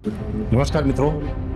નમસ્કાર મિત્રો.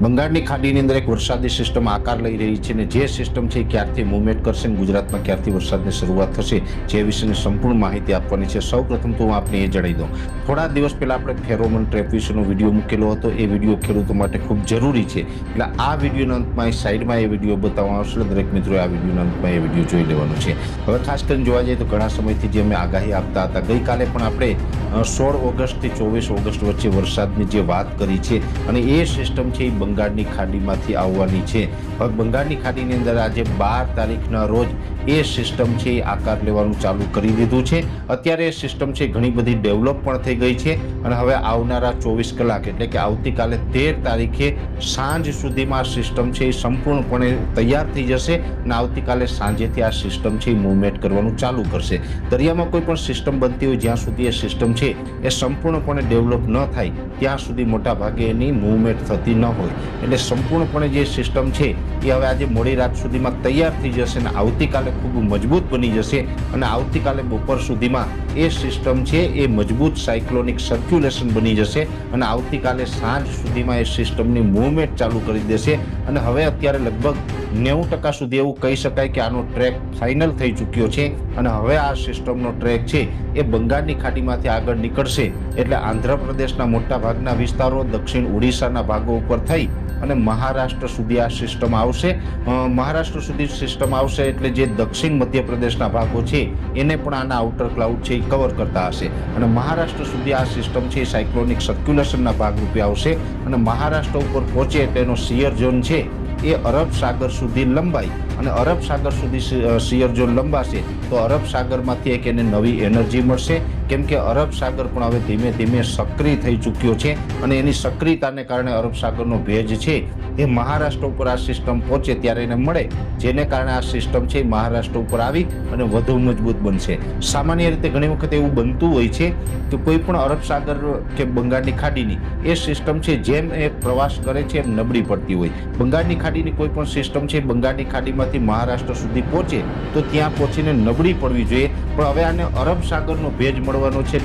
બંગાળની ખાડીની અંદર એક વરસાદી સિસ્ટમ આકાર લઈ રહી છે અને જે સિસ્ટમ છે ક્યારથી મૂવમેન્ટ કરશે અને ગુજરાતમાં ક્યારથી વરસાદની શરૂઆત થશે જે વિશેની સંપૂર્ણ માહિતી આપવાની છે. સૌ પ્રથમ તો હું આપને એ જણાવી દઉં. થોડા દિવસ પહેલાં આપણે ફેરોમન ટ્રેપ વિશેનો વીડિયો મૂકેલો હતો. એ વીડિયો ખેડૂતો માટે ખૂબ જરૂરી છે. એટલે આ વિડીયોના અંતમાં એ સાઈડમાં એ વીડિયો બતાવવામાં આવશે દરેક મિત્રોએ આ વિડીયોના અંતમાં એ વીડિયો જોઈ લેવાનો છે. હવે ખાસ કરીને જોવા જઈએ તો ઘણા સમયથી જે અમે આગાહી આપતા હતા, ગઈકાલે પણ આપણે સોળ ઓગસ્ટથી ચોવીસ ઓગસ્ટ વચ્ચે વરસાદની જે વાત કરી છે અને એ સિસ્ટમ છે એ બંગાળની ખાડીમાંથી આવવાની છે. હવે બંગાળની ખાડીની અંદર આજે બાર તારીખના રોજ એ સિસ્ટમ છે એ આકાર લેવાનું ચાલુ કરી દીધું છે. અત્યારે એ સિસ્ટમ છે ઘણી બધી ડેવલપ પણ થઈ ગઈ છે અને હવે આવનારા ચોવીસ કલાક એટલે કે આવતીકાલે તેર તારીખે સાંજ સુધીમાં આ સિસ્ટમ છે એ સંપૂર્ણપણે તૈયાર થઈ જશે અને આવતીકાલે સાંજેથી આ સિસ્ટમ છે એ મૂવમેન્ટ કરવાનું ચાલુ કરશે. દરિયામાં કોઈ પણ સિસ્ટમ બનતી હોય જ્યાં સુધી એ સિસ્ટમ છે એ સંપૂર્ણપણે ડેવલપ ન થાય ત્યાં સુધી મોટા ભાગે એની મૂવમેન્ટ થતી ન હોય. એટલે સંપૂર્ણપણે જે સિસ્ટમ છે, એ હવે આજે મોડી રાત સુધીમાં તૈયાર થઈ જશે અને આવતીકાલે ખૂબ મજબૂત બની જશે. અને આવતીકાલે બપોર સુધીમાં એ સિસ્ટમ છે, એ મજબૂત સાયક્લોનિક સર્ક્યુલેશન બની જશે અને આવતીકાલે સાંજ સુધીમાં એ સિસ્ટમની મૂવમેન્ટ ચાલુ કરી દેશે. અને હવે અત્યારે લગભગ નેવું ટકા સુધી એવું કહી શકાય કે આનો ટ્રેક ફાઇનલ થઈ ચૂક્યો છે અને હવે આ સિસ્ટમનો ટ્રેક છે એ બંગાળની ખાડીમાંથી આગળ નીકળશે એટલે આંધ્રપ્રદેશના મોટા ભાગના વિસ્તારો દક્ષિણ ઓડિશાના ભાગો ઉપર થઈ અને મહારાષ્ટ્ર સુધી આ સિસ્ટમ આવશે. મહારાષ્ટ્ર સુધી સિસ્ટમ આવશે એટલે જે દક્ષિણ મધ્યપ્રદેશના ભાગો છે એને પણ આના આઉટર ક્લાઉડ છે એ કવર કરતા હશે. અને મહારાષ્ટ્ર સુધી આ સિસ્ટમ છે એ સાયક્લોનિક સર્ક્યુલેશનના ભાગરૂપે આવશે અને મહારાષ્ટ્ર ઉપર પહોંચે એટલે એનો સિયર ઝોન છે એ અરબ સાગર સુધી લંબાઈ અને અરબ સાગર સુધી શિયર જો લંબાશે, તો અરબ સાગરમાંથી એક એને નવી એનર્જી મળશે. કેમ કે અરબ સાગર પણ હવે ધીમે ધીમે સક્રિય થઈ ચૂક્યો છે અને એની સક્રિયતાને કારણે અરબ સાગરનો ભેજ છે. એ મહારાષ્ટ્ર ઉપર આ સિસ્ટમ પહોંચે ત્યારે એને મળે. જેને કારણે આ સિસ્ટમ છે મહારાષ્ટ્ર ઉપર આવી અને વધુ મજબૂત બનશે. સામાન્ય રીતે ઘણી વખત એવું બનતું હોય છે કે કોઈ પણ અરબ સાગર કે બંગાળની ખાડીની એ સિસ્ટમ છે જેમ એ પ્રવાસ કરે છે એમ નબળી પડતી હોય. બંગાળની ખાડીની કોઈ પણ સિસ્ટમ છે, બંગાળની ખાડીમાંથી મહારાષ્ટ્ર સુધી પહોંચે તો ત્યાં પહોંચીને નબળી પડવી જોઈએ. પણ હવે આને અરબ સાગરનો ભેજ મળવાનો છે.